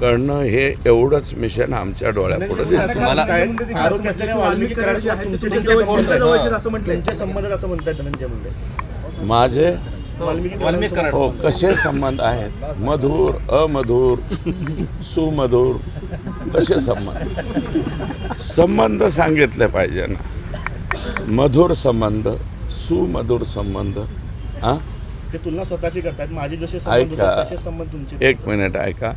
करणं हे एवढंच मिशन आमच्या डोळ्यापुढे दिसतं. माझे वाल्मिकी वाल्मिकी कराड हो कसे संबंध आहेत? मधुर अमधुर सुमधुर कसे संबंध? संबंध सांगितले पाहिजे ना. मधुर संबंध सुमधुर संबंध हां ते तुलना स्वतःची करतात माझे जसे संबंध ऐका. होते, तसे संबंध तुमचे. एक मिनिट ऐका.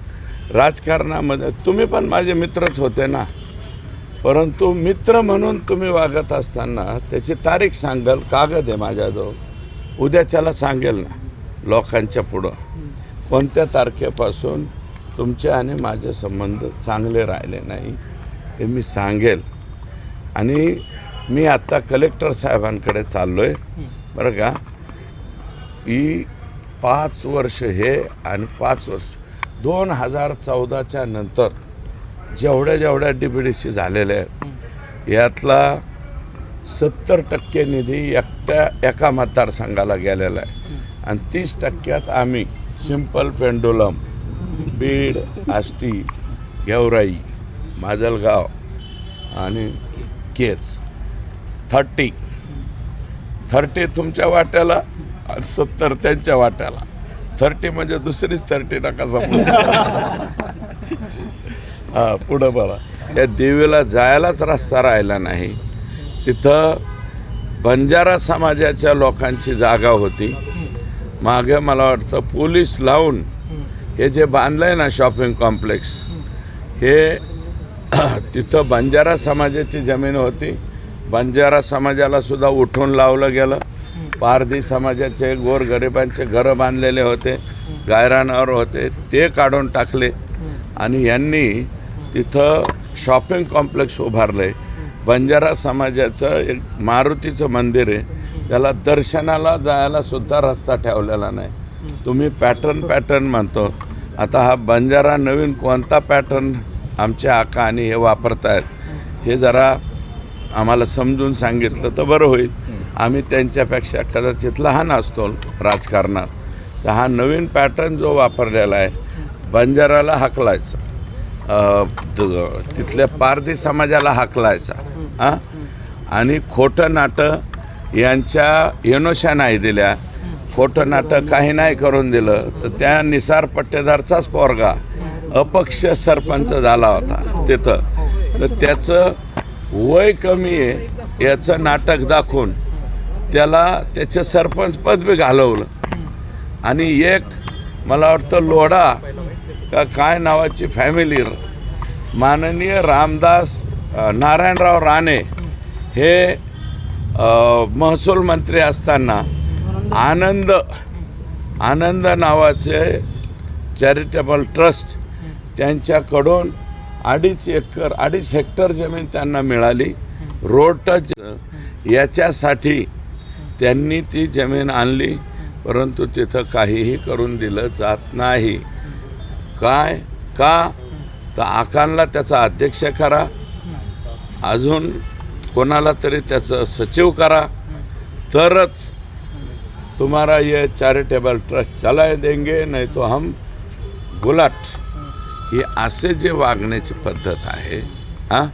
राजकारणामध्ये. तुम्ही पण माझे मित्रच होते ना. परंतु मित्र म्हणून तुम्ही वागत असताना त्याची तारीख सांगाल कागद आहे माझ्याजवळ. उद्याच्याला सांगेल ना लोकांच्या पुढं. कोणत्या तारखेपासून तुमचे आणि माझे संबंध चांगले राहिले नाही ते मी सांगेल. आणि मी आत्ता कलेक्टर साहेबांकडे चाललो आहे बरं का? ही पाच वर्ष हे आणि पाच वर्ष. दोन हजार चौदाच्या नंतर जेवढ्या जेवढ्या डी बी डी सी झालेल्या आहेत यातला सत्तर टक्के निधी एकट्या एका मतदारसंघाला गेलेला आहे. आणि तीस टक्क्यात आम्ही सिंपल पेंडुलम बीड आष्टी गेवराई माजलगाव आणि केच थर्टी. थर्टी तुमच्या वाट्याला आणि सत्तर त्यांच्या वाट्याला. थर्टी म्हणजे दुसरीच थर्टी नका समजू हां पुढं बघा. या देवीला जायलाच रस्ता राहिला नाही. तिथं बंजारा समाजाच्या लोकांची जागा होती. मागे मला वाटतं पोलीस लावून हे जे बांधलं आहे ना शॉपिंग कॉम्प्लेक्स हे तिथं बंजारा समाजाची जमीन होती. बंजारा समाजाला सुद्धा उठून लावलं गेलं. पारधी समाजाचे गोरगरिबांचे घरं बांधलेले होते गायरानावर होते ते काढून टाकले. आणि यांनी तिथं शॉपिंग कॉम्प्लेक्स उभारलं. आहे बंजारा समाजाचं एक मारुतीचं मंदिर आहे. त्याला दर्शनाला जायला सुद्धा रस्ता ठेवलेला नाही. तुम्ही पॅटर्न पॅटर्न म्हणतो. आता हा बंजारा नवीन कोणता पॅटर्न आमच्या आका आणि हे वापरतायत हे जरा आम्हाला समजून सांगितलं तर बरं होईल. आम्ही त्यांच्यापेक्षा कदाचित लहान असतो राजकारणात. तर हा नवीन पॅटर्न जो वापरलेला आहे बंजाराला हाकलायचा. तिथल्या पारधी समाजाला हाकलायचा. हां? आणि खोटं नाटं यांच्या एनोशा नाही दिल्या. खोटं नाटं काही नाही करून दिलं. तर त्या निसार पट्टेदारचाच पोरगा अपक्ष सरपंच झाला होता तिथं. तर त्याचं वय कमी आहे. याचं नाटक दाखवून त्याला त्याचे सरपंचपद बी घालवलं. आणि एक मला वाटतं लोढा का काय नावाची फॅमिली माननीय रामदास नारायणराव राणे हे महसूल मंत्री असताना आनंद आनंद नावाचे चॅरिटेबल ट्रस्ट त्यांच्याकडून अडीच एकर अडीच हेक्टर जमीन त्यांना मिळाली. रोड टच याच्यासाठी त्यांनी ती जमीन आणली परंतु तिथं काहीही करून दिलं जात नाही. काय? का? तर आकांला त्याचा अध्यक्ष करा. अजून कोणाला तरी त्याचं सचिव करा. तरच तुम्हाला ये चॅरिटेबल ट्रस्ट चलाय देंगे नाही तो हम गुलाट ही असे जे वागण्याची पद्धत आहे हां?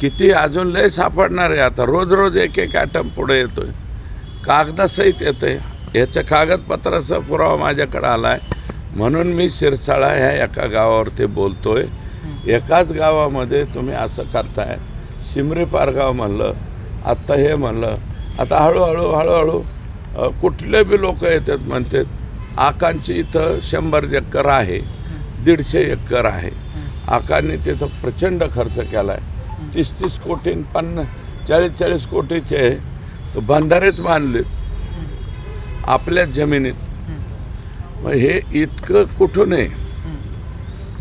किती अजून लय सापडणार आहे आता. रोज रोज एक एक ॲटम पुढे येतोय. कागदासहित येतोय. याचं कागदपत्राचा पुरावा माझ्याकडे आला आहे म्हणून मी शिरसाळा ह्या एका गावावरती बोलतोय. एकाच गावामध्ये तुम्ही असं करताय. शिमरी पारगाव म्हणलं आत्ता हे म्हणलं. आता हळूहळू हळूहळू कुठले बी लोक येतात म्हणतात आकांची इथं शंभर एकर आहे दीडशे एकर आहे. आकांनी तिथं प्रचंड खर्च केला आहे तीस तीस कोटी पन्नास चाळीस चाळीस कोटीचे तर बंधारेच बांधलेत आपल्याच जमिनीत. मग हे इतकं कुठून आहे?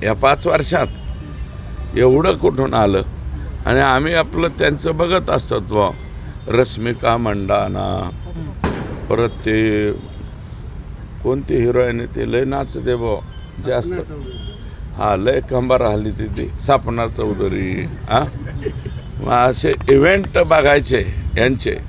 या पाच वर्षात एवढं कुठून आलं? आणि आम्ही आपलं त्यांचं बघत असतो बुवा रश्मिका मंडाना. परत ते कोणती हिरोईन आहे ते? लय नाचते बुवा. जास्त. हा लय कंबार हल्ली तिथे सपना चौधरी. हा? मग असे इव्हेंट बघायचे यांचे.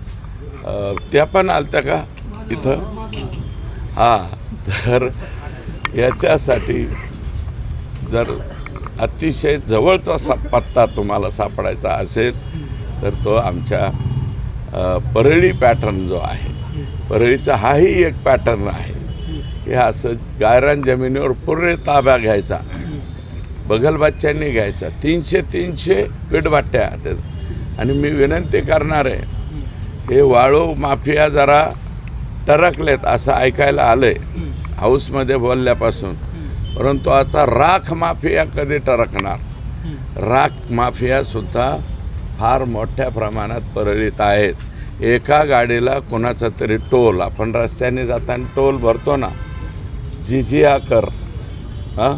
त्या पण आलत्या का इथं? हां तर याच्यासाठी जर अतिशय जवळचा सा पत्ता तुम्हाला सापडायचा असेल तर तो आमच्या परळी पॅटर्न जो आहे परळीचा हाही एक पॅटर्न आहे. हे असं गायरान जमिनीवर पूर्ण ताब्या घ्यायचा. बगलबाच्यांनी घ्यायचा. तीनशे तीनशे पीठभाट्या आणि मी विनंती करणार आहे हे वाळू माफिया जरा टरकलेत असं ऐकायला आलंय. हाऊसमध्ये बोलल्यापासून. परंतु आता राख माफिया कधी टरकणार? राख माफियासुद्धा फार मोठ्या प्रमाणात परळीत आहेत. एका गाडीला कोणाचा तरी टोल आपण रस्त्याने जाताना टोल भरतो ना जिजिया कर हां?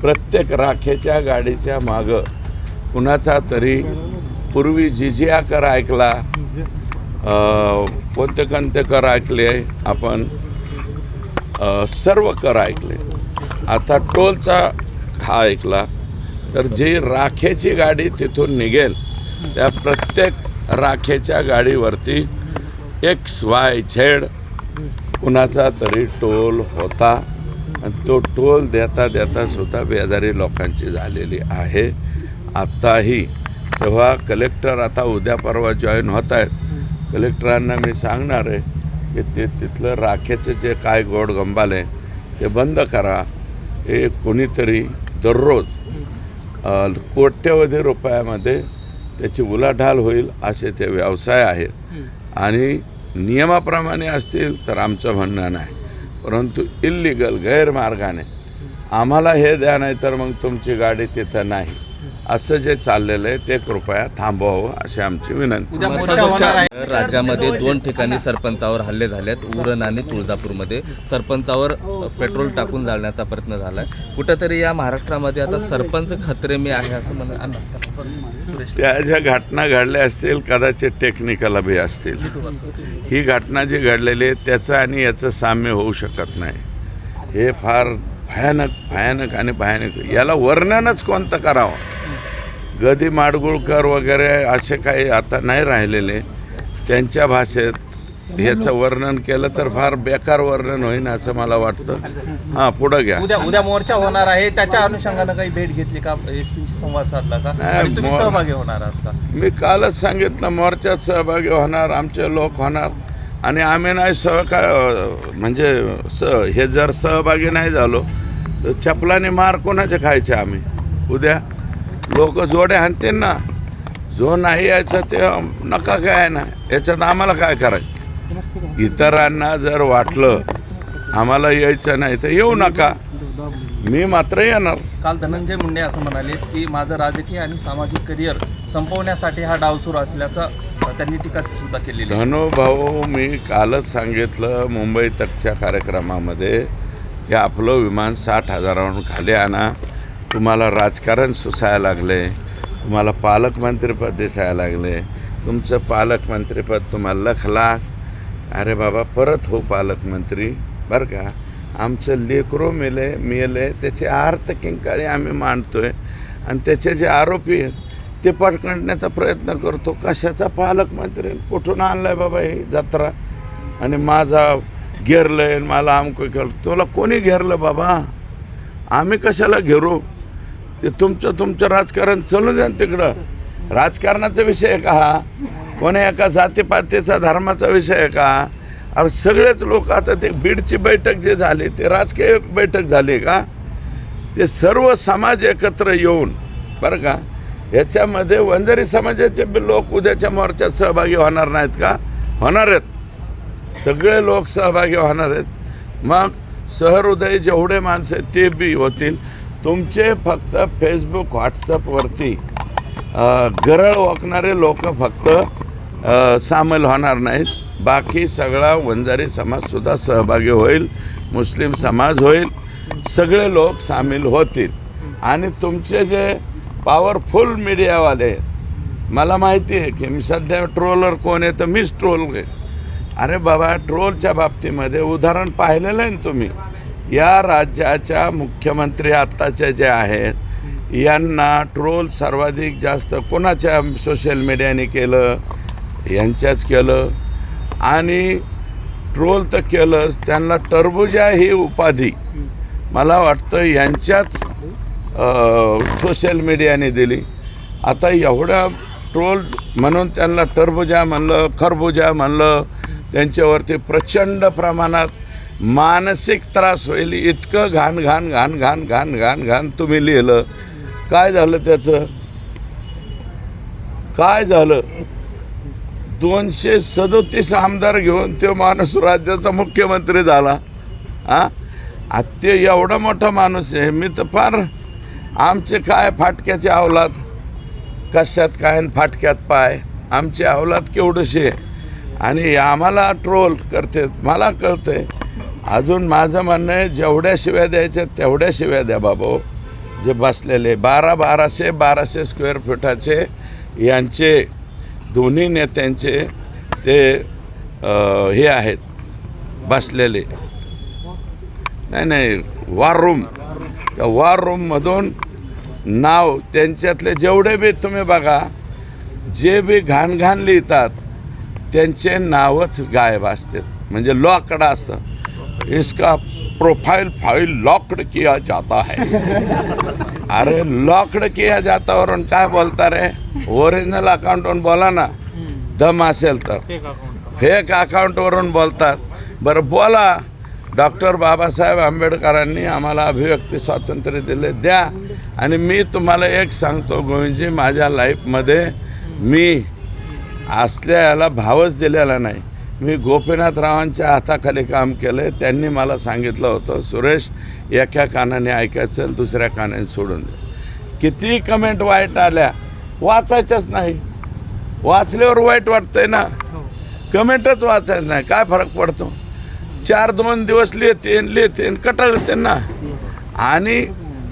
प्रत्येक राखेच्या गाडीच्या मागं कुणाचा तरी पूर्वी जिजिया कर ऐकला कोणते कोणते कर ऐकले आपण? सर्व कर ऐकले. आता टोलचा हा ऐकला. तर जी राखेची गाडी तिथून निघेल त्या प्रत्येक राखेच्या गाडीवरती एक्स वाय झेड कुणाचा तरी टोल होता. आणि तो टोल देता देता सुद्धा बेजारी लोकांची झालेली आहे. आत्ताही तेव्हा कलेक्टर आता उद्या परवा जॉईन होत आहेत. कलेक्टरांना मी सांगणार आहे की ते तिथलं राखेचं जे काय गोड गंबाल ते बंद करा. हे कोणीतरी दररोज कोट्यवधी रुपयामध्ये त्याची उलाढाल होईल असे ते व्यवसाय आहेत. आणि नियमाप्रमाणे असतील तर आमचं म्हणणं नाही. परंतु इल्लिगल गैरमार्गाने आम्हाला हे द्या नाही तर मग तुमची गाडी तिथं नाही. असं जे चाललेलं आहे ते कृपया थांबवावं अशी आमची विनंती. उद्या मोर्चा होणार आहे. राज्यामध्ये दोन ठिकाणी सरपंचावर हल्ले झालेत उरण आणि तुळजापूरमध्ये. सरपंचावर पेट्रोल टाकून जाळण्याचा प्रयत्न झालाय. कुठेतरी या महाराष्ट्रामध्ये आता सरपंच खतरे मी आहे असं म्हणा सुरेश. त्या ज्या घटना घडल्या असतील कदाचित टेक्निकल बी असतील. ही घटना जी घडलेली आहे त्याचं आणि याचं साम्य होऊ शकत नाही. हे फार भयानक भयानक आणि भयानक. याला वर्णनच कोणतं करावं? गदी माडगुळकर वगैरे असे काही आता नाही राहिलेले. त्यांच्या भाषेत याचं वर्णन केलं तर फार बेकार वर्णन होईन असं मला वाटतं. हां पुढं घ्या. उद्या उद्या मोर्चा होणार आहे. त्याच्या अनुषंगानं काही भेट घेतली का? एस संवाद साधला का? नाही, आणि तुम्ही मोर- सहभागी होणार आहात का? मी कालच सांगितलं मोर्चात सहभागी होणार आमचे लोक होणार. आणि आम्ही नाही सहका म्हणजे स हे जर सहभागी नाही झालो तर चपलाने मार कोणाचे खायचे आम्ही? उद्या लोक जोडे हाणतील ना. जो नाही यायचं ते नका काय ना. याच्यात आम्हाला काय करायचं? इतरांना जर वाटलं आम्हाला यायचं नाही तर येऊ नका. मी मात्र येणार. काल धनंजय मुंडे असं म्हणाले की माझं राजकीय आणि सामाजिक करिअर संपवण्यासाठी हा डाव सुरू असल्याचं त्यांनी टीका सुद्धा आहे. धनुभाऊ मी कालच सांगितलं मुंबई तकच्या कार्यक्रमामध्ये हे आपलं विमान साठ हजारावरून खाली आणा. तुम्हाला राजकारण सुसायला लागले तुम्हाला पालकमंत्रीपद दिसायला लागले तुमचं पालकमंत्रीपद तुम्हाला लख लाख अरे बाबा परत हो पालकमंत्री बरं का? आमचं लेकरो मेले मेले त्याचे आर्थ किंकाळी आम्ही मांडतोय. आणि त्याचे जे आरोपी आहेत ते पकडण्याचा प्रयत्न करतो. कशाचा पालकमंत्री कुठून आणलाय बाबा ही जत्रा? आणि माझा घेरलंय मला आमको केलं तुला कोणी घेरलं बाबा? आम्ही कशाला घेरू? ते तुमचं तुमचं राजकारण चालू द्या तिकडं. राजकारणाचा विषय का हा? कोणी एका जातीपातीचा धर्माचा विषय का? अरे सगळेच लोक आता ते बीडची बैठक जे झाली ते राजकीय बैठक झाली का? ते सर्व समाज एकत्र येऊन बरं का? याच्यामध्ये वंजारी समाजाचे बी लोक उद्याच्या मोर्चात सहभागी होणार नाहीत का? होणार आहेत. सगळे लोक सहभागी होणार आहेत. मग सहृदय जेवढे माणसं आहेत ते बी होतील. तुमचे फक्त फेसबुक व्हॉट्सअपवरती गरळ ओकणारे लोक फक्त सामील होणार नाहीत. बाकी सगळा वंजारी समाजसुद्धा सहभागी होईल मुस्लिम समाज होईल सगळे लोक सामील होतील. आणि तुमचे जे पॉवरफुल मीडियावाले मला माहिती आहे की मी सध्या ट्रोलर कोण आहे तर मीच ट्रोल आहे. अरे बाबा ट्रोलच्या बाबतीमध्ये उदाहरण पाहिलेलं आहे ना तुम्ही? या राज्याच्या मुख्यमंत्री आत्ताचे जे आहेत यांना ट्रोल सर्वाधिक जास्त कोणाच्या सोशल मीडियाने केलं? यांच्याच केलं. आणि ट्रोल तर केलंच त्यांना टरबुजा ही उपाधी. मला वाटतं यांच्याच सोशल मीडियाने दिली. आता एवढ्या ट्रोल म्हणून त्यांना टरबुजा म्हणलं खरबुजा म्हणलं त्यांच्यावरती प्रचंड प्रमाणात मानसिक त्रास होईल. इतकं घाण घाण घाण घाण घाण घाण घाण तुम्ही लिहिलं. काय झालं त्याचं? काय झालं? दोनशे सदोतीस आमदार घेऊन तो माणूस राज्याचा मुख्यमंत्री झाला. हा आ ते एवढा मोठा माणूस आहे. मी तर फार आमचे काय फाटक्याचे अवलाद? कशात काय फाटक्यात पाय? आमचे अवलाद केवढंशे? आणि आम्हाला ट्रोल करते. मला कळतंय. अजून माझं म्हणणं आहे जेवढ्या शिव्या द्यायच्या तेवढ्या शिव्या द्या बाबा. जे बसलेले बारा बाराशे बाराशे स्क्वेअर फुटाचे यांचे दोन्ही नेत्यांचे ते हे आहेत बसलेले. नाही नाही वॉर रूम त्या वॉर रूममधून नाव त्यांच्यातले जेवढे बी तुम्ही बघा जे बी घाण घाण लिहितात त्यांचे नावच गायब असतात. म्हणजे लॉकडं असतं. इसका प्रोफाइल फाइल लॉकड किया जाता है। अरे लॉकड किया जाता वरून काय बोलता रे ओरिजिनल अकाउंटवरून बोला ना दम असेल तर फेक अकाउंटवरून बोलतात बरं बोला डॉक्टर बाबासाहेब आंबेडकरांनी आम्हाला अभिव्यक्ती स्वातंत्र्य दिले द्या। आणि मी तुम्हाला एक सांगतो गोविंदजी माझ्या लाईफमध्ये मी असल्या याला भावच दिलेला नाही. मी गोपीनाथरावांच्या हाताखाली काम केलं आहे त्यांनी मला सांगितलं होतं सुरेश एका कानाने ऐकायचं आणि दुसऱ्या कानाने सोडून दे. किती कमेंट वाईट आल्या. वाचायच्याच नाही. वाचल्यावर वाईट वाटतंय ना. कमेंटच वाचायचं नाही. काय फरक पडतो? चार दोन दिवस लिहिते लिहिते कटाळते ना. आणि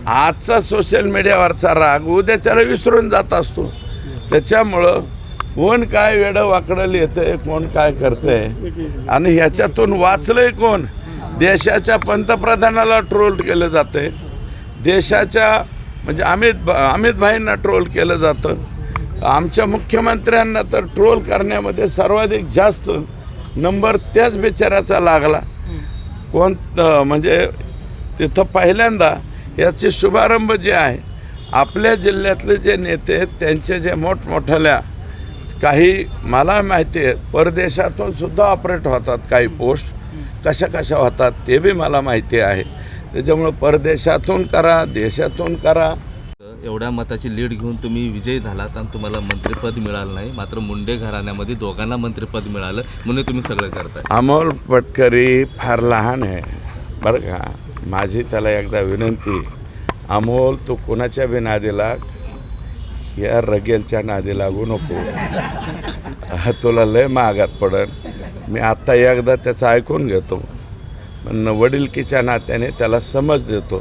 आजचा सोशल मीडियावरचा राग उद्याच्याला विसरून जात असतो. त्याच्यामुळं कोण काय वेडं वाकडं लिहितंय कोण काय करतंय? आणि ह्याच्यातून वाचलंय कोण? देशाच्या पंतप्रधानाला ट्रोल केलं जातंय. देशाच्या म्हणजे अमित अमित भाईंना ट्रोल केलं जातं. आमच्या मुख्यमंत्र्यांना तर ट्रोल करण्यामध्ये सर्वाधिक जास्त नंबर त्याच बिचाऱ्याचा लागला. कोण म्हणजे तिथं पहिल्यांदा याचे शुभारंभ जे आहे आपल्या जिल्ह्यातले जे नेते आहेत त्यांचे जे मोठमोठ्याल्या काही मला माहिती आहे परदेशातून सुद्धा ऑपरेट होतात काही पोस्ट कशा कशा होतात ते बी मला माहिती आहे. त्याच्यामुळं परदेशातून करा देशातून करा. एवढ्या मताची लीड घेऊन तुम्ही विजयी झालात आणि तुम्हाला मंत्रिपद मिळालं नाही मात्र मुंडे घराण्यामध्ये दोघांना मंत्रिपद मिळालं म्हणून तुम्ही सगळं करताय. अमोल पटकरी फार लहान आहे. बरं का माझी त्याला एकदा विनंती. अमोल तू कुणाच्या बी या रगेलच्या नादी लागू नको तुला लय महागात पडन मी आत्ता एकदा त्याचं ऐकून घेतो पण वडीलकीच्या नात्याने त्याला समज देतो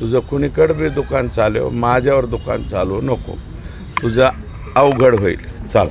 तुझं कुणीकडं बी दुकान चालव माझ्यावर दुकान चालवू नको तुझं अवघड होईल चाल